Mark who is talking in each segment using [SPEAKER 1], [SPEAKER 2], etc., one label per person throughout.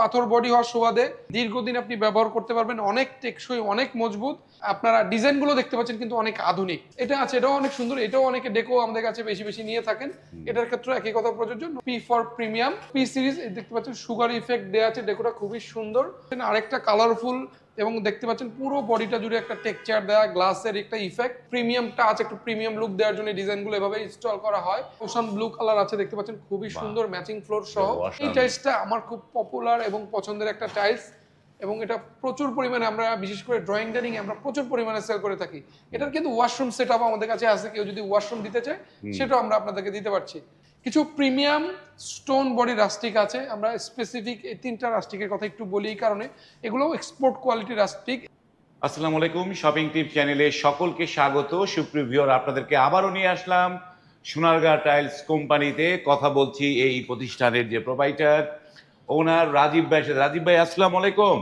[SPEAKER 1] পাথর বডি হওয়ার সুবাদে দীর্ঘদিন আপনি ব্যবহার করতে পারবেন অনেক টেকসই অনেক মজবুত। আপনারা ডিজাইনগুলো দেখতে পাচ্ছেন কিন্তু অনেক আধুনিক। এটা আছে এটাও অনেক সুন্দর এটাও অনেকে ডেকো আমাদের কাছে বেশি বেশি নিয়ে থাকেন। এটার ক্ষেত্রে একই কথা প্রযোজ্য P for premium P series দেখতে পাচ্ছেন সুগার ইফেক্ট দেওয়া আছে ডেকোটা খুবই সুন্দর। আরেকটা কালারফুল এবং দেখতে পাচ্ছেন পুরো বডিটা জুড়ে একটা টেক্সচার দেওয়া গ্লাসের একটা ইফেক্ট প্রিমিয়াম টাচ একটু প্রিমিয়াম লুক দেওয়ার জন্য ডিজাইনগুলো এভাবে ইনস্টল করা হয়। ওশান ব্লু কালার আছে দেখতে পাচ্ছেন খুবই সুন্দর ম্যাচিং ফ্লোর সহ। এই টাইলসটা আমার খুব পপুলার এবং পছন্দের একটা টাইলস এবং এটা প্রচুর পরিমাণে আমরা বিশেষ করে ড্রয়িং ডাইনিং আমরা প্রচুর পরিমাণে সেল করে থাকি। এটার কিন্তু ওয়াশরুম সেট আমাদের কাছে আছে কেউ যদি ওয়াশরুম দিতে চায় সেটাও আমরা আপনাদেরকে দিতে পারছি। কিছু প্রিমিয়াম স্টোন বডি রাস্টিক আছে। আমরা স্পেসিফিক এই তিনটা রাস্টিকের কথা একটু বলি এই কারণে। এগুলো এক্সপোর্ট কোয়ালিটি রাস্টিক
[SPEAKER 2] আসসালামু আলাইকুম শপিং টিপ চ্যানেলে সকলকে স্বাগত। সুপ্রিয় ভিউয়ার আপনাদেরকে আবারও নিয়ে আসলাম সোনারগাঁ টাইলস কোম্পানিতে। কথা বলছি এই প্রতিষ্ঠানের যে প্রোভাইডার ওনার রাজীব ভাই। রাজীব ভাই আসসালামু আলাইকুম।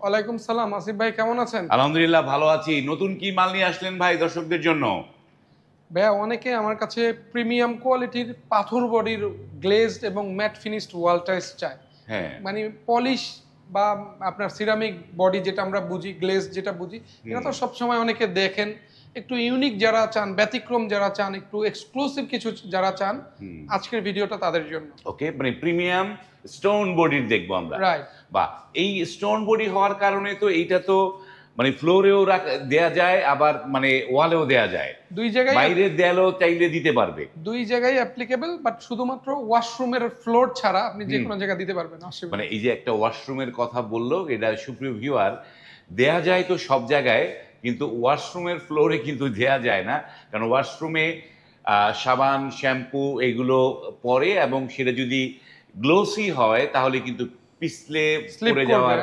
[SPEAKER 1] ওয়ালাইকুম সালাম আসিফ ভাই কেমন আছেন?
[SPEAKER 2] আলহামদুলিল্লাহ ভালো আছি। নতুন কি মাল নিয়ে আসলেন ভাই দর্শকদের জন্য?
[SPEAKER 1] ভাইয়া অনেকে আমার কাছে প্রিমিয়াম কোয়ালিটির পাথর বডির গ্লেজড এবং ম্যাট ফিনিশড ওয়াল টাইলস চায়।
[SPEAKER 2] হ্যাঁ।
[SPEAKER 1] মানে পলিশ বা আপনার সিরামিক বডি যেটা আমরা বুঝি গ্লেজ যেটা বুঝি এটা তো সবসময় অনেকে দেখেন। একটু ইউনিক যারা চান ব্যতিক্রম যারা চান একটু এক্সক্লুসিভ কিছু যারা চান আজকের ভিডিওটা তাদের জন্য।
[SPEAKER 2] ওকে মানে প্রিমিয়াম স্টোন বডির দেখব আমরা।
[SPEAKER 1] রাইট
[SPEAKER 2] বা এই স্টোন বডি হওয়ার কারণে তো এইটা তো মানে ফ্লোরেও দেয়া যায় আবার মানে ওয়ালেও দেয়া যায়।
[SPEAKER 1] দুই জায়গায়
[SPEAKER 2] বাইরের দেয়ালও চাইলে দিতে পারবে।
[SPEAKER 1] দুই জায়গায় অ্যাপ্লিকেবল বাট শুধুমাত্র ওয়াশরুমের ফ্লোর ছাড়া আপনি যে কোনো জায়গায় দিতে পারবেন
[SPEAKER 2] মানে এই যে একটা ওয়াশরুমের কথা বলল এটা সুপ্রিয় ভিউয়ার দেয়া যায় তো সব জায়গায় কিন্তু ওয়াশরুমের ফ্লোরে কিন্তু দেয়া যায় না। কারণ ওয়াশরুমে সাবান শ্যাম্পু এগুলো পরে এবং সেটা যদি গ্লোসি হয় তাহলে কিন্তু পিছলে পড়ে যাওয়ার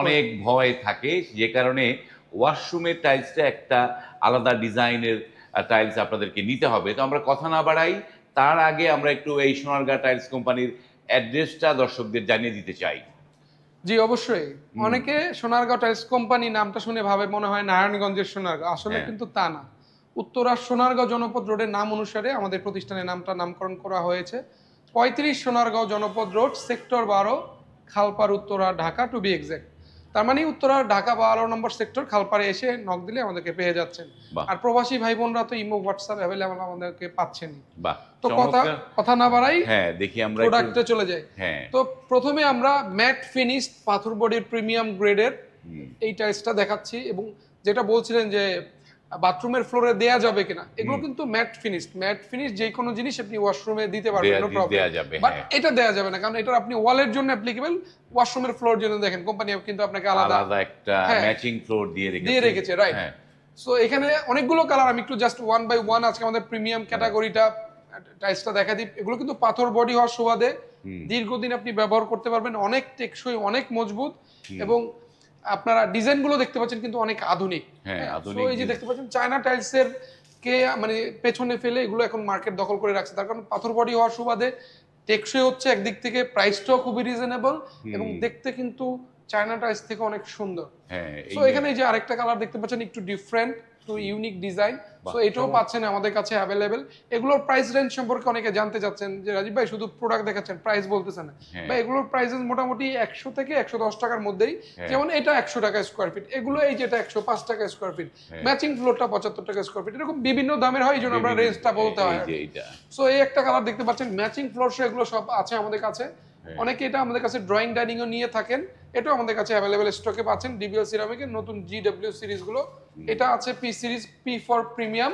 [SPEAKER 2] অনেক ভয় থাকে। যে কারণে ওয়াশরুমের টাইলসটা একটা আলাদা ডিজাইনের টাইলস আপনাদেরকে নিতে হবে। তো আমরা কথা না বাড়াই তার আগে আমরা একটু এই সোনারগাঁ টাইলস কোম্পানির অ্যাড্রেসটা দর্শকদের জানিয়ে দিতে চাই।
[SPEAKER 1] জি অবশ্যই। অনেকে সোনারগাঁও টাইলস কোম্পানি নামটা শুনে ভাবে মনে হয় নারায়ণগঞ্জের সোনারগাঁও আসলে
[SPEAKER 2] হ্যাঁ।
[SPEAKER 1] কিন্তু তা না। উত্তরার সোনারগাঁও জনপদ রোডের নাম অনুসারে আমাদের প্রতিষ্ঠানের নামটা নামকরণ করা হয়েছে। পঁয়ত্রিশ সোনারগাঁও জনপদ রোড সেক্টর বারো Khalpar Uttara Dhaka to be exact তার মানে উত্তরা ঢাকা বারো নম্বর সেক্টর খালপারে এসে নক দিলে আমাদেরকে পেয়ে যাচ্ছেন। আর প্রবাসী ভাই বোনরা তো ইমো হোয়াটসঅ্যাপ অ্যাভেলেবল আমাদেরকে
[SPEAKER 2] পাচ্ছেন
[SPEAKER 1] তো কথা কথা না বাড়াই
[SPEAKER 2] হ্যাঁ দেখি আমরা
[SPEAKER 1] প্রোডাক্টে চলে যাই।
[SPEAKER 2] হ্যাঁ।
[SPEAKER 1] তো প্রথমে আমরা ম্যাট ফিনিশড পাথর বডির প্রিমিয়াম গ্রেডের এই টাইলসটা দেখাচ্ছি এবং যেটা বলছিলেন যে বাথরুমের ফ্লোরে দেয়া যাবে কিনা এগুলো কিন্তু ম্যাট ফিনিশড ম্যাট ফিনিশ যে কোনো জিনিস আপনি ওয়াশরুমে দিতে পারবেন নো প্রবলেম বাট। এটা দেয়া যাবে না কারণ এটা আপনি ওয়ালের জন্য অ্যাপ্লিকেবল ওয়াশরুমের ফ্লোর জন্য দেখেন কোম্পানি কিন্তু আপনাকে আলাদা
[SPEAKER 2] আলাদা একটা। ম্যাচিং ফ্লোর দিয়ে রেখেছে।
[SPEAKER 1] দিয়ে রেখেছে, রাইট
[SPEAKER 2] হ্যাঁ।
[SPEAKER 1] সো এখানে অনেকগুলো কালার আমি একটু জাস্ট ওয়ান বাই ওয়ান আজকে আমাদের প্রিমিয়াম ক্যাটাগরিটা টাইলসটা দেখা দিই। এগুলো কিন্তু পাথর বডি হওয়ার সুবাদে দীর্ঘদিন আপনি ব্যবহার করতে পারবেন অনেক টেকসই অনেক মজবুত এবং আপনারা ডিজাইনগুলো দেখতে পাচ্ছেন কিন্তু অনেক আধুনিক।
[SPEAKER 2] হ্যাঁ,
[SPEAKER 1] So
[SPEAKER 2] আধুনিক
[SPEAKER 1] এই যে দেখতে পাচ্ছেন চায়না টাইলসের কে মানে পেছনে ফেলে এগুলো এখন মার্কেট দখল করে রাখছে। তার কারণ পাথর বডি হওয়ার সুবাদে টেকসই হচ্ছে একদিক থেকে প্রাইসটাও খুবই রিজনেবল এবং দেখতে কিন্তু চায়না টাইলস থেকে অনেক সুন্দর।
[SPEAKER 2] হ্যাঁ
[SPEAKER 1] এখানে এই যে আরেকটা কালার দেখতে পাচ্ছেন একটু ডিফারেন্ট একটু ইউনিক ডিজাইন সো এটাও পাচ্ছেন আমাদের কাছে অ্যাভেলেবেল এগুলোর প্রাইস রেঞ্জ সম্পর্কে অনেকে জানতে চাচ্ছেন যে রাজীব ভাই শুধু প্রোডাক্ট দেখাচ্ছেন প্রাইস বলতেছেন না।
[SPEAKER 2] হ্যাঁ।
[SPEAKER 1] বা এগুলোর প্রাইসেস মোটামুটি একশো থেকে একশো দশ টাকার মধ্যেই।
[SPEAKER 2] হ্যাঁ।
[SPEAKER 1] যেমন এটা একশো টাকা স্কোয়ার ফিট এগুলো এই যেটা একশো পাঁচ টাকা স্কোয়ার ফিট
[SPEAKER 2] হ্যাঁ।
[SPEAKER 1] ম্যাচিং ফ্লোরটা পঁচাত্তর টাকা স্কোয়ার ফিট এরকম বিভিন্ন দামের হয় এই জন্য আমরা রেঞ্জটা বলতে হয়। সো এই একটা কালার দেখতে পাচ্ছেন ম্যাচিং ফ্লোর এগুলো সব আছে আমাদের কাছে।
[SPEAKER 2] হ্যাঁ।
[SPEAKER 1] অনেকে এটা আমাদের কাছে ড্রয়িং ডাইনিংও নিয়ে থাকেন। এটাও আমাদের কাছে অ্যাভেলেবেল স্টকে পাচ্ছেন ডিবিএল সিরামিকের নতুন জিডব্লিউ সিরিজগুলো এটা আছে P series P for premium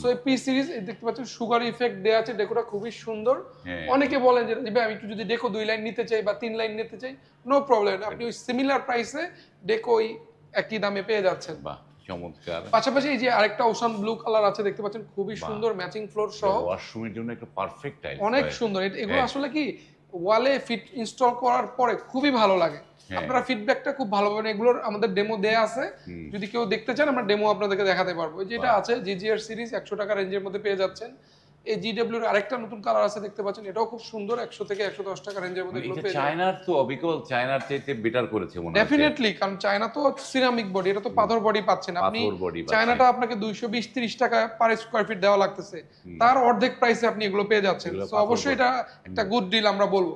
[SPEAKER 1] so এই পি সিরিজ দেখতে পাচ্ছেন সুগার ইফেক্ট দেওয়া আছে ডেকোটা খুবই সুন্দর।
[SPEAKER 2] হ্যাঁ।
[SPEAKER 1] অনেকে বলেন যে "রাজীব ভাই, আমি একটু যদি ডেকো দুই লাইন নিতে চাই বা তিন লাইন নিতে চাই নো প্রবলেম আপনি ওই সিমিলার প্রাইসে ডেকো ওই একই দামে পেয়ে যাচ্ছেন।
[SPEAKER 2] বাহ চমৎকার।
[SPEAKER 1] পাশাপাশি এই যে আরেকটা ওশান ব্লু কালার আছে দেখতে পাচ্ছেন খুবই সুন্দর ম্যাচিং ফ্লোর সহ।
[SPEAKER 2] ওয়াশরুমের জন্য একটা পারফেক্ট টাইল
[SPEAKER 1] অনেক সুন্দর। এগুলো
[SPEAKER 2] হ্যাঁ।
[SPEAKER 1] আসলে কি ওয়ালে ফিট ইনস্টল করার পরে খুবই ভালো লাগে।
[SPEAKER 2] হ্যাঁ।
[SPEAKER 1] আপনারা ফিডব্যাকটা খুব ভালো পাবেন। এগুলোর আমাদের ডেমো দেয়া আছে। যদি কেউ দেখতে চান আমরা ডেমো আপনাদেরকে দেখাতে পারব। যেটা আছে জিজিআর সিরিজ একশো টাকা রেঞ্জের মধ্যে পেয়ে যাচ্ছেন। এই জিডব্লিউর আরেকটা নতুন কালার আছে দেখতে পাচ্ছেন এটাও খুব সুন্দর একশো থেকে একশো দশ টাকা রেঞ্জের মধ্যে এগুলো পেয়ে
[SPEAKER 2] চায়নার তো অবিকল চায়নার চাইতে বেটার করেছে মনে
[SPEAKER 1] ডেফিনেটলি কারণ চায়না তো সিরামিক বডি এটা তো পাথর বডি পাচ্ছেন। আপনি। চায়নাটা আপনাকে দুইশো বিশ ত্রিশ টাকা পার স্কোয়ার ফিট দেওয়া লাগতেছে। তার অর্ধেক প্রাইসে আপনি এগুলো পেয়ে যাচ্ছেন। অবশ্যই এটা একটা গুড ডিল আমরা বলব।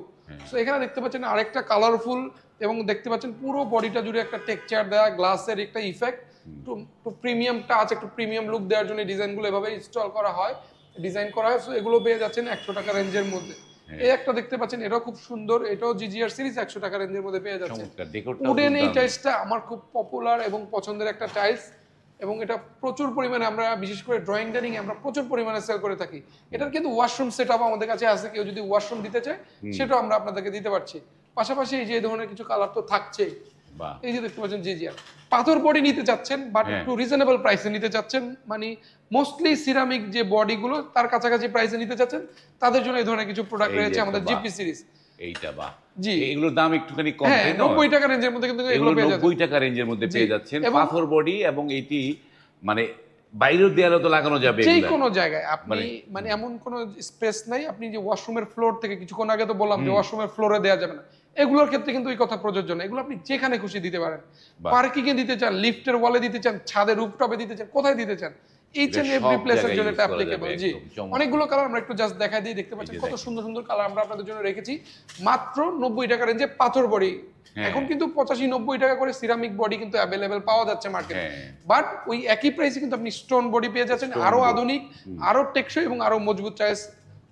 [SPEAKER 1] তো এখানে দেখতে পাচ্ছেন আরেকটা কালারফুল এবং দেখতে পাচ্ছেন পুরো বডিটা জুড়ে একটা টেক্সচার দেওয়া গ্লাসের একটা ইফেক্ট একটু প্রিমিয়াম টাচ একটু প্রিমিয়াম লুক দেওয়ার জন্য ডিজাইনগুলো এভাবে ইনস্টল করা হয়। ডিজাইন করা হয় সো এগুলো পেয়ে যাচ্ছেন একশো টাকা রেঞ্জের মধ্যে।
[SPEAKER 2] হ্যাঁ।
[SPEAKER 1] এই একটা দেখতে পাচ্ছেন এটাও খুব সুন্দর এটাও জিজিআর সিরিজ একশো টাকা রেঞ্জের মধ্যে পেয়ে যাচ্ছেন উডেন এই টাইলসটা আমার খুব পপুলার এবং পছন্দের একটা টাইলস এবং এটা প্রচুর পরিমাণে আমরা বিশেষ করে ড্রয়িং ডাইনিং আমরা প্রচুর পরিমাণে সেল করে থাকি। এটার কিন্তু ওয়াশরুম সেট আপ আমাদের কাছে আছে কেউ যদি ওয়াশরুম দিতে চায় সেটাও আমরা আপনাদেরকে দিতে পারছি। পাশাপাশি এই যে ধরনের কিছু কালার তো থাকছেই। এই যে দেখতে পাচ্ছেন জিজিআর পাথর বডি নিতে চাচ্ছেন বাট
[SPEAKER 2] হ্যাঁ।
[SPEAKER 1] একটু রিজনেবল প্রাইসে নিতে চাচ্ছেন। মানে মোস্টলি সিরামিক যে বডিগুলো তার কাছাকাছি প্রাইসে নিতে চাচ্ছেন। তাদের জন্য এই ধরনের কিছু প্রোডাক্ট রয়েছে আমাদের জিপি সিরিজ
[SPEAKER 2] এইটা বাহ
[SPEAKER 1] জি।
[SPEAKER 2] এগুলোর দাম একটুখানি কম
[SPEAKER 1] হ্যাঁ? নব্বই টাকা রেঞ্জের মধ্যে কিন্তু এগুলো
[SPEAKER 2] নব্বই টাকা রেঞ্জের মধ্যে পেয়ে যাচ্ছেন। পাথর বডি এবং এটি মানে বাইরের দেয়ালে তো লাগানো যাবে
[SPEAKER 1] যে। কোনো জায়গায়। আপনি
[SPEAKER 2] মানে-
[SPEAKER 1] মানে এমন কোনো স্পেস নাই। আপনি যে ওয়াশরুমের ফ্লোর থেকে কিছুক্ষণ আগে তো বললাম যে ওয়াশরুমের ফ্লোরে দেওয়া যাবে না। এগুলোর ক্ষেত্রে কিন্তু এই কথা প্রযোজ্য না। এগুলো আপনি যেখানে খুশি দিতে পারেন।
[SPEAKER 2] বাহ।
[SPEAKER 1] পার্কিং এ দিতে চান লিফটের ওয়ালে দিতে চান ছাদে রুফটপে দিতে চান কোথায় দিতে চান ইচ এন্ড এভরি প্লেসের জন্য এটা অ্যাপ্লিকেবল জি। অনেকগুলো কালার আমরা একটু জাস্ট দেখাই দিই দেখতে পাচ্ছেন কত সুন্দর সুন্দর কালার আমরা আপনাদের জন্য রেখেছি। মাত্র নব্বই টাকা রেঞ্জে পাথর বডি।
[SPEAKER 2] হ্যাঁ।
[SPEAKER 1] এখন কিন্তু পঁচাশি নব্বই টাকা করে সিরামিক বডি কিন্তু অ্যাভেলেবেল পাওয়া যাচ্ছে মার্কেটে
[SPEAKER 2] হ্যাঁ।
[SPEAKER 1] বাট ওই একই প্রাইসে কিন্তু আপনি স্টোন বডি পেয়ে যাচ্ছেন।
[SPEAKER 2] আরও
[SPEAKER 1] আধুনিক আরও টেকসই এবং আরও মজবুত চয়েস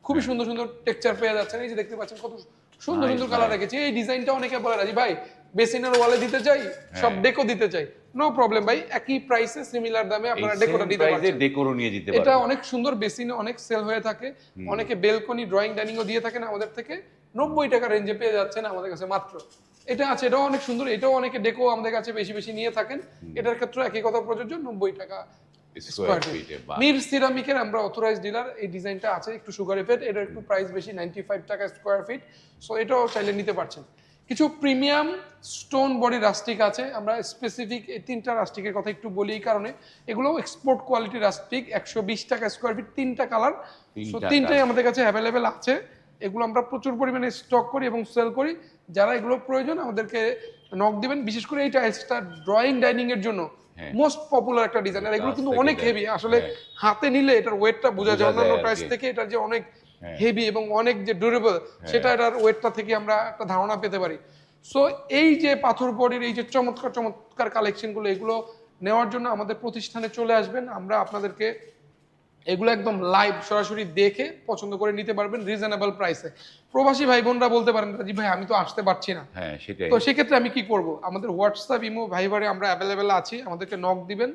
[SPEAKER 1] খুবই সুন্দর সুন্দর টেক্সচার পেয়ে যাচ্ছেন। এই যে দেখতে পাচ্ছেন কত সুন্দর সুন্দর কালার. রেখেছি। এই ডিজাইনটা অনেকে বলে রাজি ভাই বেসিনের ওয়ালে দিতে চাই সব
[SPEAKER 2] হ্যাঁ।
[SPEAKER 1] ডেকো দিতে চাই। নো প্রবলেম ভাই। একই প্রাইসে সিমিলার দামে আপনারা ডেকোটা দিতে পারছেন।
[SPEAKER 2] ডেকোরও নিয়ে যেতে
[SPEAKER 1] এটা অনেক সুন্দর বেসিনে অনেক সেল হয়ে থাকে। অনেকে বেলকনি ড্রয়িং ডাইনিং ও দিয়ে থাকেন আমাদের থেকে। নব্বই টাকা রেঞ্জে পেয়ে যাচ্ছেন আমাদের কাছে মাত্র। এটা আছে এটাও অনেক সুন্দর এটাও অনেকে ডেকো আমাদের কাছে বেশি বেশি নিয়ে থাকেন। এটার ক্ষেত্রে একই কথা প্রযোজ্য নব্বই টাকা
[SPEAKER 2] স্কোয়ার ফিটে
[SPEAKER 1] feet। মির সিরামিকের আমরা অথরাইজ ডিলার এই ডিজাইনটা আছে একটু সুগার এফেক্ট এটার একটু প্রাইস বেশি নাইনটি ফাইভ টাকা স্কোয়ার ফিট সো এটাও চাইলে নিতে পারছেন। কিছু প্রিমিয়াম স্টোন বডি রাস্টিক আছে আমরা স্পেসিফিক এই তিনটা রাস্টিকের কথা একটু বলি এই কারণে। এগুলো এক্সপোর্ট কোয়ালিটি রাস্টিক একশো বিশ টাকা স্কোয়ার ফিট তিনটা কালার সো তিনটাই আমাদের কাছে অ্যাভেলেবেল আছে। এগুলো আমরা প্রচুর পরিমাণে স্টক করি এবং সেল করি। যারা এগুলো প্রয়োজন আমাদেরকে নক দিবেন বিশেষ করে এই টাইলসটা ড্রয়িং ডাইনিং এর জন্য। মোস্ট পপুলার একটা ডিজাইনার এগুলো কিন্তু অনেক হেভি আসলে
[SPEAKER 2] হ্যাঁ।
[SPEAKER 1] হাতে নিলে এটার ওয়েটটা বোঝা যায় অন্যান্য প্রাইস থেকে এটা যে অনেক
[SPEAKER 2] হ্যাঁ।
[SPEAKER 1] হেভি এবং অনেক যে ডিউরেবল সেটা এটার ওয়েটটা থেকে আমরা একটা ধারণা পেতে পারি। সো এই যে পাথর বডির এই যে চমৎকার চমৎকার কালেকশনগুলো এগুলো নেওয়ার জন্য আমাদের প্রতিষ্ঠানে চলে আসবেন। আমরা আপনাদেরকে এগুলো একদম লাইভ সরাসরি দেখে পছন্দ করে নিতে পারবেন রিজনেবল প্রাইসে প্রবাসী ভাই বোনরা বলতে পারেন রাজীব ভাই আমি তো আসতে পারছি না।
[SPEAKER 2] হ্যাঁ সেটাই।
[SPEAKER 1] তো সেক্ষেত্রে আমি কি করব? আমাদের হোয়াটসঅ্যাপ ইমো ভাইভারে আমরা অ্যাভেলেবেল আছি। আমাদেরকে নক দিবেন।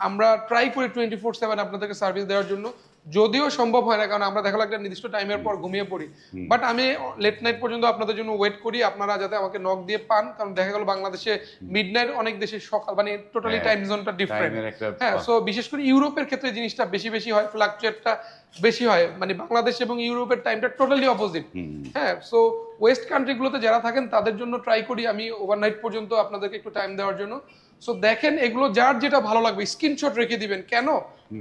[SPEAKER 1] আমরা ট্রাই করি টোয়েন্টি ফোর সেভেন আপনাদেরকে সার্ভিস দেওয়ার জন্য। যদিও সম্ভব হয় না কারণ আমরা দেখা লাগলে নির্দিষ্ট টাইমের পর ঘুমিয়ে পড়ি। বাট আমি লেট নাইট পর্যন্ত আপনাদের জন্য ওয়েট করি আপনারা যাতে আমাকে নক দিয়ে পান কারণ দেখা গেল বাংলাদেশে মিড নাইট অনেক দেশে সকাল মানে টোটালি
[SPEAKER 2] হ্যাঁ,
[SPEAKER 1] টাইম জোনটা ডিফারেন্ট হ্যাঁ সো বিশেষ করে ইউরোপের ক্ষেত্রে জিনিসটা বেশি বেশি হয় ফ্লাকচুয়েটটা বেশি হয়। মানে বাংলাদেশ এবং ইউরোপের টাইমটা টোটালি অপোজিট হ্যাঁ সো ওয়েস্ট কান্ট্রিগুলোতে যারা থাকেন তাদের জন্য ট্রাই করি আমি ওভারনাইট পর্যন্ত আপনাদেরকে একটু টাইম দেওয়ার জন্য। সো দেখেন এগুলো যার যেটা ভালো লাগবে স্ক্রিনশট রেখে দিবেন। কেন?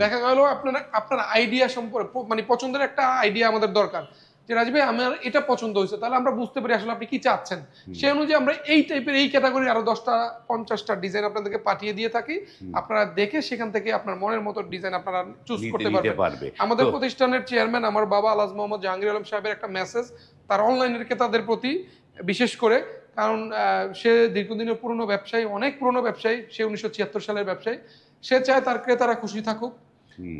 [SPEAKER 1] দেখা গেল আপনার আপনার আইডিয়া সম্পর্কে মানে পছন্দের একটা আইডিয়া আমাদের দরকার। যে রাজীব আমার এটা পছন্দ হয়েছে তাহলে আমরা বুঝতে পারি আসলে আপনি কি চাচ্ছেন। সেই অনুযায়ী আমরা এই টাইপের এই ক্যাটাগরির আরও দশটা পঞ্চাশটা ডিজাইন আপনাদেরকে পাঠিয়ে দিয়ে থাকি। আপনারা দেখে সেখান থেকে আপনার মনের মতো ডিজাইন আপনারা চুজ করতে পারবেন।
[SPEAKER 2] পারবে।
[SPEAKER 1] আমাদের প্রতিষ্ঠানের চেয়ারম্যান আমার বাবা আলাজ মোহাম্মদ জাহাঙ্গীর আলম সাহেবের একটা মেসেজ তার অনলাইনের ক্রেতাদের প্রতি বিশেষ করে কারণ সে দীর্ঘদিনের পুরনো ব্যবসায়ী অনেক পুরনো ব্যবসায়ী সে উনিশশো ছিয়াত্তর সালের ব্যবসায়ী। সে চায় তার ক্রেতারা খুশি থাকুক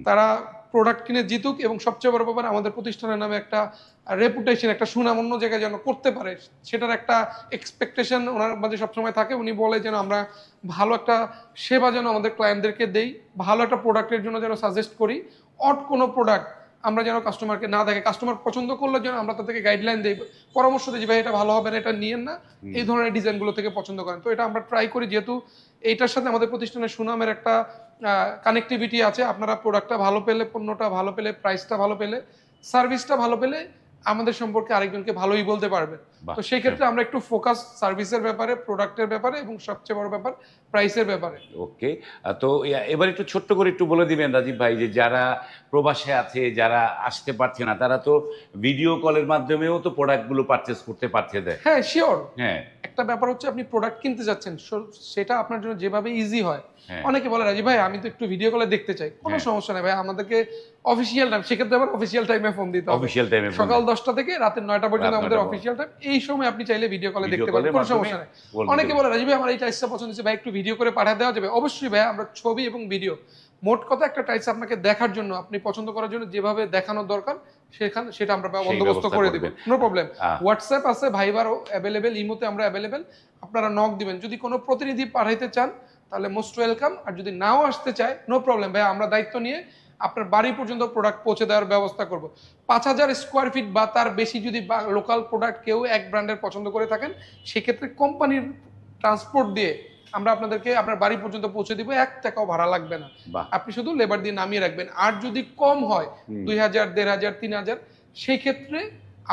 [SPEAKER 1] তারা প্রোডাক্ট কিনে জিতুক এবং সবচেয়ে বড় ব্যাপার আমাদের প্রতিষ্ঠানের নামে একটা রেপুটেশন একটা সুনাম অন্য জায়গায় যেন করতে পারে সেটার একটা এক্সপেকটেশন ওনার মাঝে সবসময় থাকে। উনি বলে যেন আমরা ভালো একটা সেবা যেন আমাদের ক্লায়েন্টদেরকে দেই ভালো একটা প্রোডাক্টের জন্য যেন সাজেস্ট করি। অট কোনো প্রোডাক্ট আমরা যেন কাস্টমারকে না দেখে কাস্টমার পছন্দ করলে যেন আমরা তাদেরকে গাইডলাইন দিই। পরামর্শ দিই ভাই এটা ভালো হবে না এটা নিয়েন না। এই ধরনের ডিজাইনগুলো থেকে পছন্দ করেন। তো এটা আমরা ট্রাই করি যেহেতু এইটার সাথে আমাদের প্রতিষ্ঠানের সুনামের একটা কানেক্টিভিটি আছে। আপনারা প্রোডাক্টটা ভালো পেলে পণ্যটা ভালো পেলে প্রাইসটা ভালো পেলে সার্ভিসটা ভালো পেলে আমাদের সম্পর্কে আরেকজনকে ভালোই বলতে
[SPEAKER 2] পারবে।
[SPEAKER 1] তো সেই ক্ষেত্রে আমরা একটু ফোকাস সার্ভিসের ব্যাপারে প্রোডাক্টের ব্যাপারে এবং সবচেয়ে বড় ব্যাপার প্রাইসের ব্যাপারে।
[SPEAKER 2] ওকে তো এবার একটু ছোট্ট করে একটু বলে দিবেন রাজীব ভাই যে যারা প্রবাসে আছে যারা আসতে পারছে না তারা তো ভিডিও কলের মাধ্যমেও তো প্রোডাক্টগুলো পারচেস করতে পারছে দেয়
[SPEAKER 1] হ্যাঁ শিওর
[SPEAKER 2] হ্যাঁ।
[SPEAKER 1] একটা ব্যাপার হচ্ছে আপনি প্রোডাক্ট কিনতে যাচ্ছেন সেটা আপনার জন্য যেভাবে ইজি হয়।
[SPEAKER 2] হ্যাঁ।
[SPEAKER 1] অনেকে বলে রাজি ভাই আমি তো একটু ভিডিও কলে দেখতে চাই। কোনো
[SPEAKER 2] হ্যাঁ।
[SPEAKER 1] সমস্যা নেই ভাই আমাদেরকে অফিসিয়াল টাইম সেক্ষেত্রে আবার অফিসিয়াল টাইমে ফোন দিতে হবে।
[SPEAKER 2] অফিসিয়াল টাইমে
[SPEAKER 1] সকাল দশটা থেকে রাতের নয়টা পর্যন্ত আমাদের অফিসিয়াল টাইম এই সময় আপনি চাইলে ভিডিও কলে দেখতে পারেন কোনো সমস্যা নেই। অনেকে বলে রাজি ভাই আমার এই টাইসটা পছন্দ হচ্ছে ভাই একটু ভিডিও করে পাঠিয়ে দেওয়া যাবে। অবশ্যই ভাই আমরা ছবি এবং ভিডিও মোট কথা একটা টাইস আপনাকে দেখার জন্য আপনি পছন্দ করার জন্য যেভাবে দেখানোর দরকার সেখানে সেটা আমরা বন্দোবস্ত করে
[SPEAKER 2] করবেন।
[SPEAKER 1] দেবো। নো প্রবলেম হোয়াটসঅ্যাপ আছে ভাইবারও অ্যাভেলেবেল ইমোতে আমরা অ্যাভেলেবেল আপনারা নক দিবেন। যদি কোনো প্রতিনিধি পাঠাইতে চান তাহলে মোস্ট ওয়েলকাম আর যদি নাও আসতে চায় নো প্রবলেম ভাই আমরা দায়িত্ব নিয়ে আপনার বাড়ি পর্যন্ত প্রোডাক্ট পৌঁছে দেওয়ার ব্যবস্থা করব। পাঁচ হাজার স্কোয়ার ফিট বা তার বেশি যদি লোকাল প্রোডাক্ট কেউ এক ব্র্যান্ডের পছন্দ করে থাকেন সেক্ষেত্রে কোম্পানির ট্রান্সপোর্ট দিয়ে আমরা আপনাদেরকে আপনার বাড়ি পর্যন্ত পৌঁছে দিব এক টাকাও ভাড়া লাগবে না। আপনি শুধু লেবার দিয়ে নামিয়ে রাখবেন। আর যদি কম হয় দুই হাজার দেড় হাজার তিন হাজার সেই ক্ষেত্রে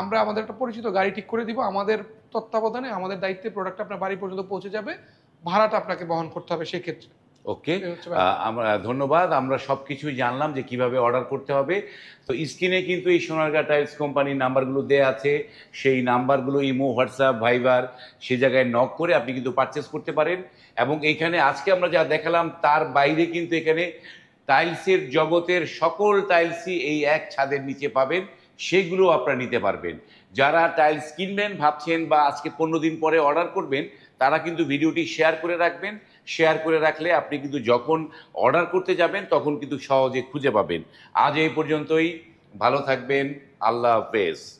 [SPEAKER 1] আমরা আমাদের একটা পরিচিত গাড়ি ঠিক করে দিব। আমাদের তত্ত্বাবধানে আমাদের দায়িত্বে প্রোডাক্ট আপনার বাড়ি পর্যন্ত পৌঁছে যাবে ভাড়াটা আপনাকে বহন করতে হবে সেই ক্ষেত্রে
[SPEAKER 2] ওকে? আমরা ধন্যবাদ। আমরা সব কিছুই জানলাম যে কীভাবে অর্ডার করতে হবে। তো স্ক্রিনে কিন্তু এই সোনারগা টাইলস কোম্পানির নাম্বারগুলো দেওয়া আছে। সেই নাম্বারগুলো ইমো হোয়াটসঅ্যাপ ভাইবার সে জায়গায় নক করে আপনি কিন্তু পারচেস করতে পারেন। এবং এইখানে আজকে আমরা যা দেখালাম তার বাইরে কিন্তু এখানে টাইলসের জগতের সকল টাইলসই এই এক ছাদের নিচে পাবেন। সেগুলো আপনারা নিতে পারবেন। যারা টাইলস কিনবেন ভাবছেন বা আজকে পনেরো দিন পরে অর্ডার করবেন তারা কিন্তু ভিডিওটি শেয়ার করে রাখবেন। শেয়ার করে রাখলে আপনি কিন্তু যখন অর্ডার করতে যাবেন, তখন কিন্তু সহজে খুঁজে পাবেন। আজ এই পর্যন্তই। ভালো থাকবেন। আল্লাহ হাফেজ।